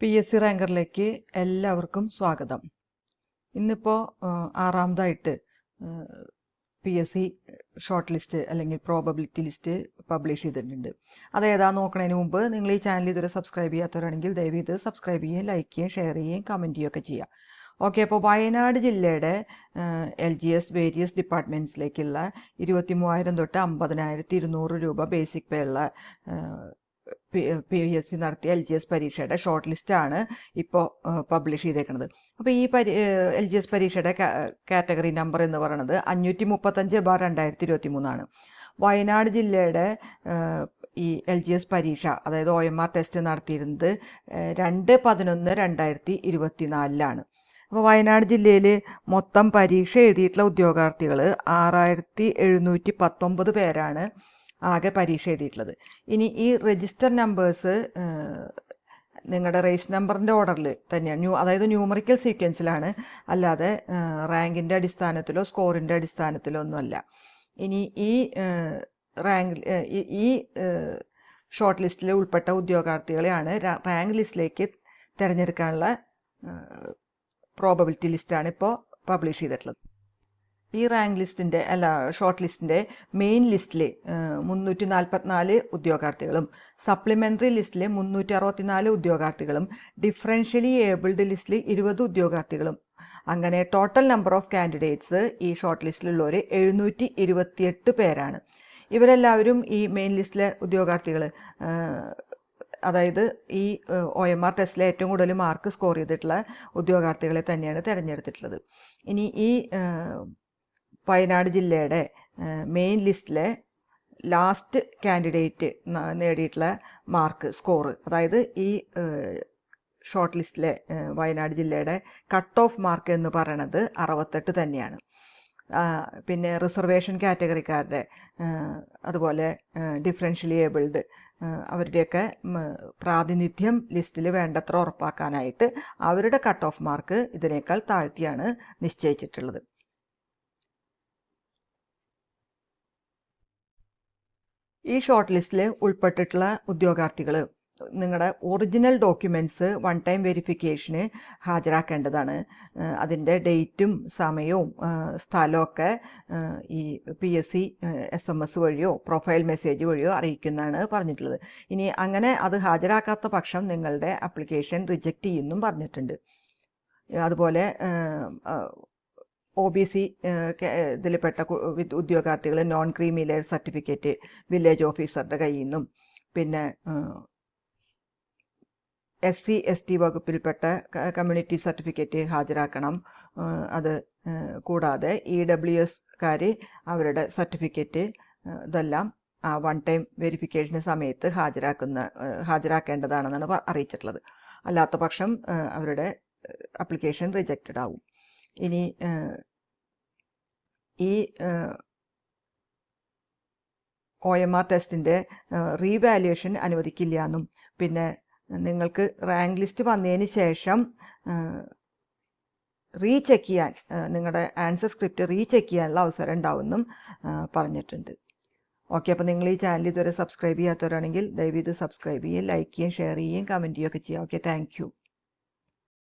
P S C റാങ്കറിലേക്ക് എല്ലാവർക്കും സ്വാഗതം. ഇന്നിപ്പോൾ ആറാമതായിട്ട് P S C short list അല്ലെങ്കിൽ പ്രോബബിലിറ്റി ലിസ്റ്റ് പബ്ലിഷ് ചെയ്തിട്ടുണ്ട്. അത് ഏതാ നോക്കുന്നതിന് മുമ്പ് നിങ്ങൾ ഈ ചാനൽ ഇതുവരെ സബ്സ്ക്രൈബ് ചെയ്യാത്തവരാണെങ്കിൽ ദയവ് ഇത് സബ്സ്ക്രൈബ് ചെയ്യുകയും ലൈക്ക് ചെയ്യുകയും ഷെയർ ചെയ്യുകയും കമന്റ് ചെയ്യുകയൊക്കെ ചെയ്യുക. ഓക്കെ അപ്പോൾ വയനാട് ജില്ലയുടെ എൽ ജി എസ് വേരിയസ് ഡിപ്പാർട്ട്മെന്റ്സിലേക്കുള്ള ഇരുപത്തി മൂവായിരം തൊട്ട് അമ്പതിനായിരത്തി ഇരുന്നൂറ് രൂപ ബേസിക് പേ ഉള്ള പി എസ് സി നടത്തിയ എൽ ജി എസ് പരീക്ഷയുടെ ഷോർട്ട് ലിസ്റ്റാണ് ഇപ്പോൾ പബ്ലിഷ് ചെയ്തേക്കുന്നത് അപ്പോൾ ഈ പരി എൽ ജി എസ് പരീക്ഷയുടെ കാറ്റഗറി നമ്പർ എന്ന് പറയുന്നത് അഞ്ഞൂറ്റി മുപ്പത്തഞ്ച് ബാർ രണ്ടായിരത്തി ഇരുപത്തി മൂന്നാണ് വയനാട് ജില്ലയുടെ ഈ എൽ ജി എസ് പരീക്ഷ അതായത് ഒ എം ആർ ടെസ്റ്റ് നടത്തിയിരുന്നത് രണ്ട് പതിനൊന്ന് രണ്ടായിരത്തി ഇരുപത്തിനാലിലാണ് അപ്പോൾ വയനാട് ജില്ലയിൽ മൊത്തം പരീക്ഷ എഴുതിയിട്ടുള്ള ഉദ്യോഗാർത്ഥികൾ ആറായിരത്തി എഴുന്നൂറ്റി പത്തൊമ്പത് പേരാണ്. ആകെ പരീക്ഷ എഴുതിയിട്ടുള്ളത്. ഇനി ഈ രജിസ്റ്റർ നമ്പേഴ്സ് നിങ്ങളുടെ റേസ് നമ്പറിന്റെ ഓർഡറിൽ തന്നെയാണ് ന്യൂ അതായത് ന്യൂമറിക്കൽ സീക്വൻസിലാണ് അല്ലാതെ റാങ്കിന്റെ അടിസ്ഥാനത്തിലോ സ്കോറിന്റെ അടിസ്ഥാനത്തിലോ ഒന്നുമല്ല. ഇനി ഈ റാങ്ക് ഈ ഷോർട്ട് ലിസ്റ്റിൽ ഉൾപ്പെട്ട ഉദ്യോഗാർത്ഥികളെയാണ് റാങ്ക് ലിസ്റ്റിലേക്ക് തിരഞ്ഞെടുക്കാനുള്ള പ്രോബബിലിറ്റി ലിസ്റ്റാണ് ഇപ്പോൾ പബ്ലിഷ് ചെയ്തിട്ടുള്ളത്. ഈ റാങ്ക് ലിസ്റ്റിന്റെ അല്ല ഷോർട്ട് ലിസ്റ്റിന്റെ മെയിൻ ലിസ്റ്റിലെ മുന്നൂറ്റി നാൽപ്പത്തിനാല് ഉദ്യോഗാർത്ഥികളും സപ്ലിമെന്ററി ലിസ്റ്റിലെ മുന്നൂറ്റി അറുപത്തിനാല് ഉദ്യോഗാർത്ഥികളും ഡിഫറൻഷ്യലി ഏബിൾഡ് ലിസ്റ്റിൽ ഇരുപത് ഉദ്യോഗാർത്ഥികളും. അങ്ങനെ ടോട്ടൽ നമ്പർ ഓഫ് കാൻഡിഡേറ്റ്സ് ഈ ഷോർട്ട് ലിസ്റ്റിലുള്ളവർ എഴുന്നൂറ്റി ഇരുപത്തിയെട്ട് പേരാണ്. ഇവരെല്ലാവരും ഈ മെയിൻ ലിസ്റ്റിലെ ഉദ്യോഗാർത്ഥികൾ അതായത് ഈ ഒ എം ആർ ടെസ്റ്റിലെ ഏറ്റവും കൂടുതൽ മാർക്ക് സ്കോർ ചെയ്തിട്ടുള്ള ഉദ്യോഗാർത്ഥികളെ തന്നെയാണ് തിരഞ്ഞെടുത്തിട്ടുള്ളത്. ഇനി ഈ വയനാട് ജില്ലയുടെ മെയിൻ ലിസ്റ്റിലെ ലാസ്റ്റ് കാൻഡിഡേറ്റ് നേടിയിട്ടുള്ള മാർക്ക് സ്കോർ അതായത് ഈ ഷോർട്ട് ലിസ്റ്റിലെ വയനാട് ജില്ലയുടെ കട്ട് ഓഫ് മാർക്ക് എന്ന് പറയണത് അറുപത്തെട്ട് തന്നെയാണ്. പിന്നെ റിസർവേഷൻ കാറ്റഗറിക്കാരുടെ അതുപോലെ ഡിഫറൻഷ്യലി ഏബിൾഡ് അവരുടെയൊക്കെ പ്രാതിനിധ്യം ലിസ്റ്റിൽ വേണ്ടത്ര ഉറപ്പാക്കാനായിട്ട് അവരുടെ കട്ട് ഓഫ് മാർക്ക് ഇതിനേക്കാൾ താഴ്ത്തിയാണ് നിശ്ചയിച്ചിട്ടുള്ളത്. ഈ ഷോർട്ട് ലിസ്റ്റിൽ ഉൾപ്പെട്ടിട്ടുള്ള ഉദ്യോഗാർത്ഥികൾ നിങ്ങളുടെ ഒറിജിനൽ ഡോക്യുമെന്റ്സ് വൺ ടൈം വെരിഫിക്കേഷന് ഹാജരാക്കേണ്ടതാണ്. അതിന്റെ ഡേറ്റും സമയവും സ്ഥലമൊക്കെ ഈ P S C S M S വഴിയോ പ്രൊഫൈൽ മെസ്സേജ് വഴിയോ അറിയിക്കുന്നതാണ് പറഞ്ഞിട്ടുള്ളത്. ഇനി അങ്ങനെ അത് ഹാജരാക്കാത്ത പക്ഷം നിങ്ങളുടെ ആപ്ലിക്കേഷൻ റിജക്റ്റ് ചെയ്യുമെന്നും പറഞ്ഞിട്ടുണ്ട്. അതുപോലെ ഒ ബി സി ഇതിൽപ്പെട്ട ഉദ്യോഗാർത്ഥികൾ non creamy layer certificate village ഓഫീസറുടെ കയ്യിൽ നിന്നും പിന്നെ എസ് സി എസ് ടി വകുപ്പിൽപ്പെട്ട കമ്മ്യൂണിറ്റി സർട്ടിഫിക്കറ്റ് ഹാജരാക്കണം. അത് കൂടാതെ ഇ ഡബ്ല്യു എസ്കാർ അവരുടെ സർട്ടിഫിക്കറ്റ് ഇതെല്ലാം ആ വൺ ടൈം വെരിഫിക്കേഷന് സമയത്ത് ഹാജരാക്കുന്ന ഹാജരാക്കേണ്ടതാണെന്നാണ് അറിയിച്ചിട്ടുള്ളത്. അല്ലാത്ത പക്ഷം അവരുടെ അപ്ലിക്കേഷൻ റിജക്റ്റഡ് ആവും. ഇനി ഈ ഒ എം ആർ ടെസ്റ്റിന്റെ റീവാലുവേഷൻ അനുവദിക്കില്ല എന്നും പിന്നെ നിങ്ങൾക്ക് റാങ്ക് ലിസ്റ്റ് വന്നതിന് ശേഷം റീചെക്ക് ചെയ്യാൻ നിങ്ങളുടെ ആൻസർ സ്ക്രിപ്റ്റ് റീചെക്ക് ചെയ്യാനുള്ള അവസരം ഉണ്ടാവുമെന്നും പറഞ്ഞിട്ടുണ്ട്. ഓക്കെ അപ്പോൾ നിങ്ങൾ ഈ ചാനൽ ഇതുവരെ സബ്സ്ക്രൈബ് ചെയ്യാത്തവരാണെങ്കിൽ ദയവ് ഇത് സബ്സ്ക്രൈബ് ചെയ്യുകയും ലൈക്ക് ചെയ്യുകയും ഷെയർ ചെയ്യുകയും കമന്റ് ചെയ്യുകയൊക്കെ ചെയ്യുക. Okay thank